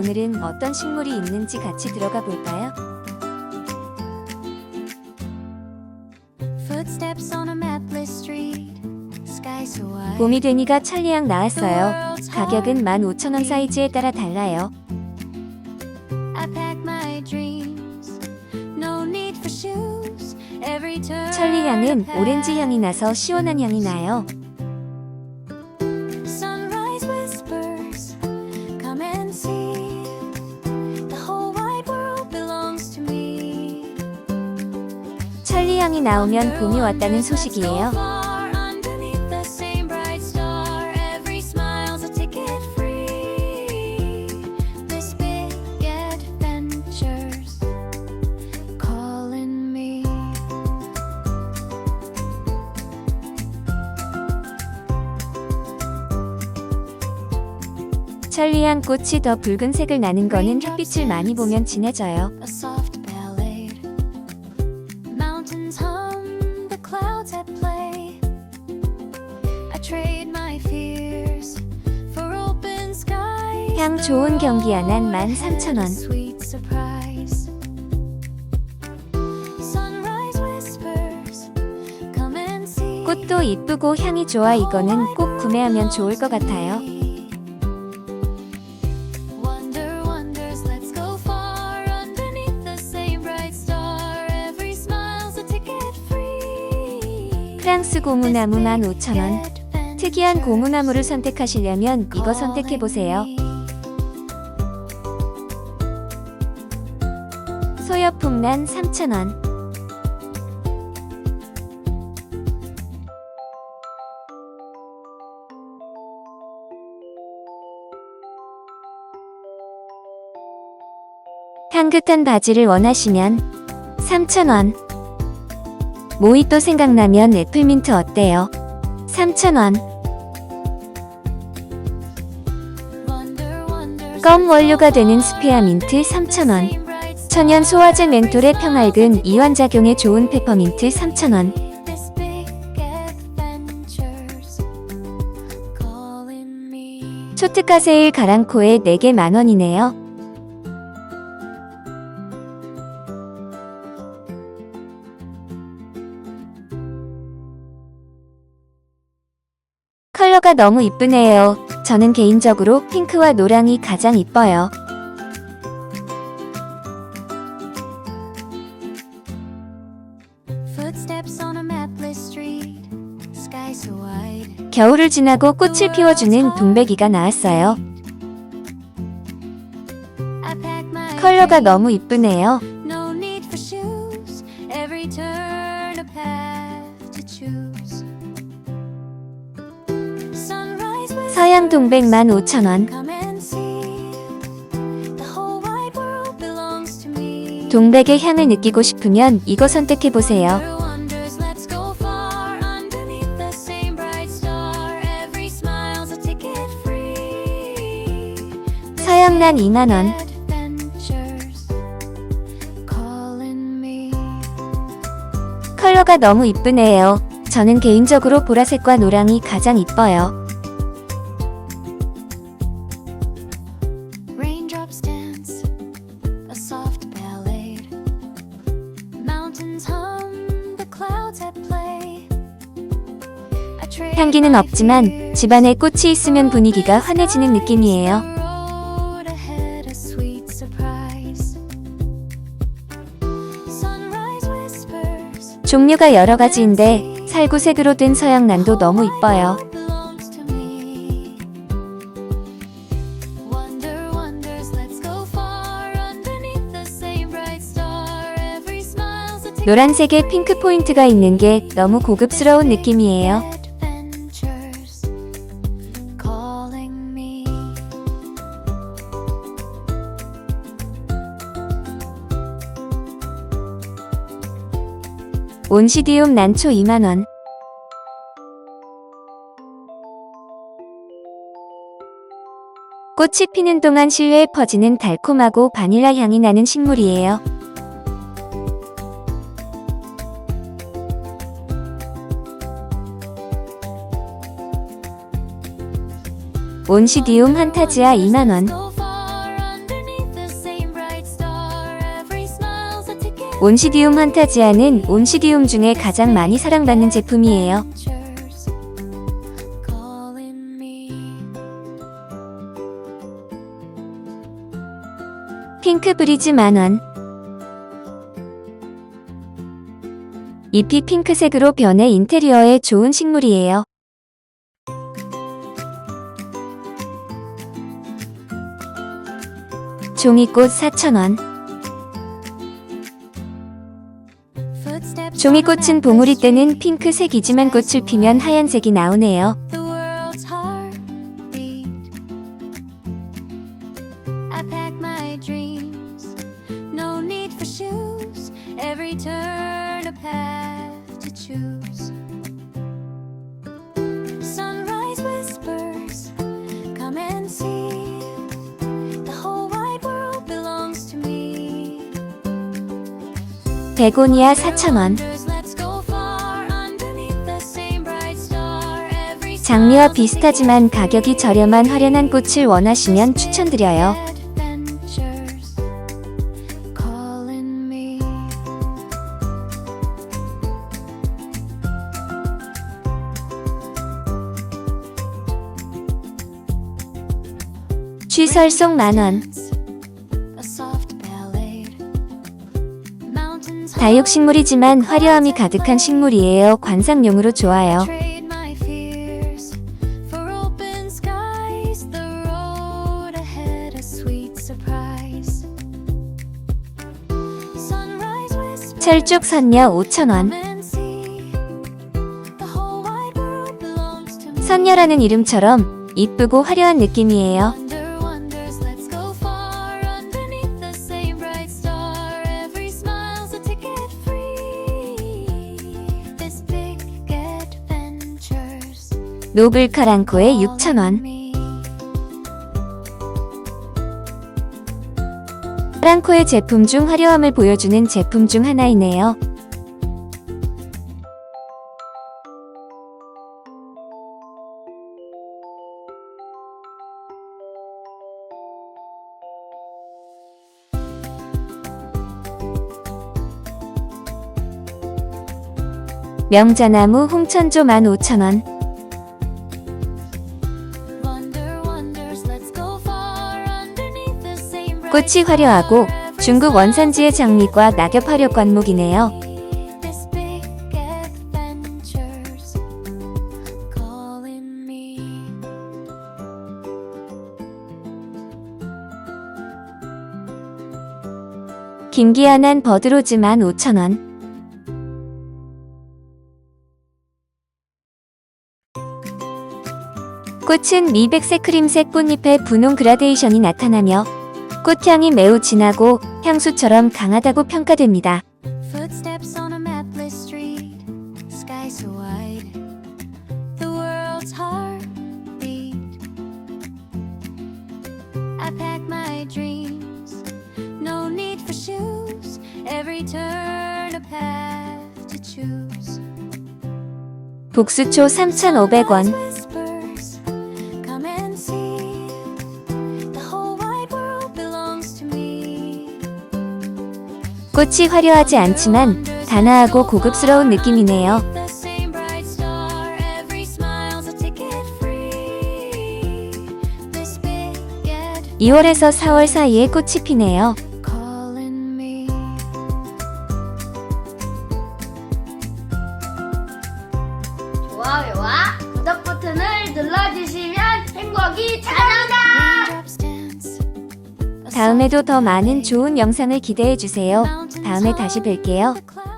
오늘은 어떤 식물이 있는지 같이 들어가 볼까요? Footsteps on a mapless street. Sky so wide. 봄이 되니까 천리향 나왔어요. 가격은 15,000원 사이즈에 따라 달라요. I pack my dreams. No need for shoes. Every turn. 천리향은 오렌지 향이 나서 시원한 향이 나요. 천리향이 나오면 봄이 왔다는 소식이에요. 천리향 꽃이 더 붉은색을 나는 거는 햇빛을 많이 보면 진해져요. Clouds at play. I trade my fears for open skies. 향 좋은 경기 안한 13,000원. Sweet surprise. Sunrise whispers, come and see. 꽃도 이쁘고 향이 좋아 이거는 꼭 구매하면 좋을 것 같아요. 프랑스 고무나무 15,000원. 특이한 고무나무를 선택하시려면 이거 선택해 보세요. 소여풍란 3,000원. 향긋한 바지를 원하시면 3,000원. 모히또 생각나면 애플민트 어때요? 3,000원. 껌 원료가 되는 스페아민트 3,000원. 천연 소화제 멘톨의 평알근 이완작용에 좋은 페퍼민트 3,000원. This big adventure's calling me. 초특가 세일 가랑코에 4개 만원이네요. 컬러가 너무 이쁘네요. 저는 개인적으로 핑크와 노랑이 가장 이뻐요. 겨울을 지나고 꽃을 피워주는 동백이가 나왔어요. 컬러가 너무 이쁘네요. 서양 동백 15,000원. Come and see. The whole wide world belongs to me. 동백의 향을 느끼고 싶으면 이거 선택해 보세요. Wonder wonders, let's go far underneath the same bright star. Every smile's a ticket free. 서양란 2만원. Adventures calling me. 컬러가 너무 이쁘네요. 저는 개인적으로 보라색과 노랑이 가장 이뻐요. 향기는 없지만 집안에 꽃이 있으면 분위기가 환해지는 느낌이에요. 종류가 여러 가지인데 살구색으로 된 서양란도 너무 이뻐요. 노란색에 핑크 포인트가 있는 게 너무 고급스러운 느낌이에요. 온시디움 난초 2만원. 꽃이 피는 동안 실외에 퍼지는 달콤하고 바닐라 향이 나는 식물이에요. 온시디움 한타지아 2만원. 온시디움 환타지아는 온시디움 중에 가장 많이 사랑받는 제품이에요. 핑크 브리즈 만원. 잎이 핑크색으로 변해 인테리어에 좋은 식물이에요. 종이꽃 4,000원. 종이꽃은 봉우리 때는 핑크색이지만 꽃을 피면 하얀색이 나오네요. 베고니아 4,000원. Let's go far underneath the same bright star. Every 장미와 비슷하지만 가격이 저렴한 화려한 꽃을 원하시면 추천드려요. Me. 취설송 만원. 다육식물이지만 화려함이 가득한 식물이에요. 관상용으로 좋아요. 철쭉 선녀 5,000원. Come and see. The whole wide world belongs to me. 선녀라는 이름처럼 이쁘고 화려한 느낌이에요. 노블 카랑코에 6,000원. me. 카랑코의 제품 중 화려함을 보여주는 제품 중 하나이네요. 명자나무 홍천조 15,000원. 꽃이 화려하고 중국 원산지의 장미과 낙엽 화려 관목이네요. 김기한한 버드로즈 15,000원. 꽃은 미백색 크림색 꽃잎에 분홍 그라데이션이 나타나며 꽃향이 매우 진하고 향수처럼 강하다고 평가됩니다. Footsteps on a mapless street, sky so wide, the world's heartbeat. I pack my dreams, no need for shoes. Every turn a path to choose. 복수초 3,500원. 꽃이 화려하지 않지만 단아하고 고급스러운 느낌이네요. The same bright star, every smile's a ticket free. This big adventure 2월에서 4월 사이에 꽃이 피네요. 다음에도 더 많은. 좋은 영상을 기대해 주세요. 다음에 다시 뵐게요.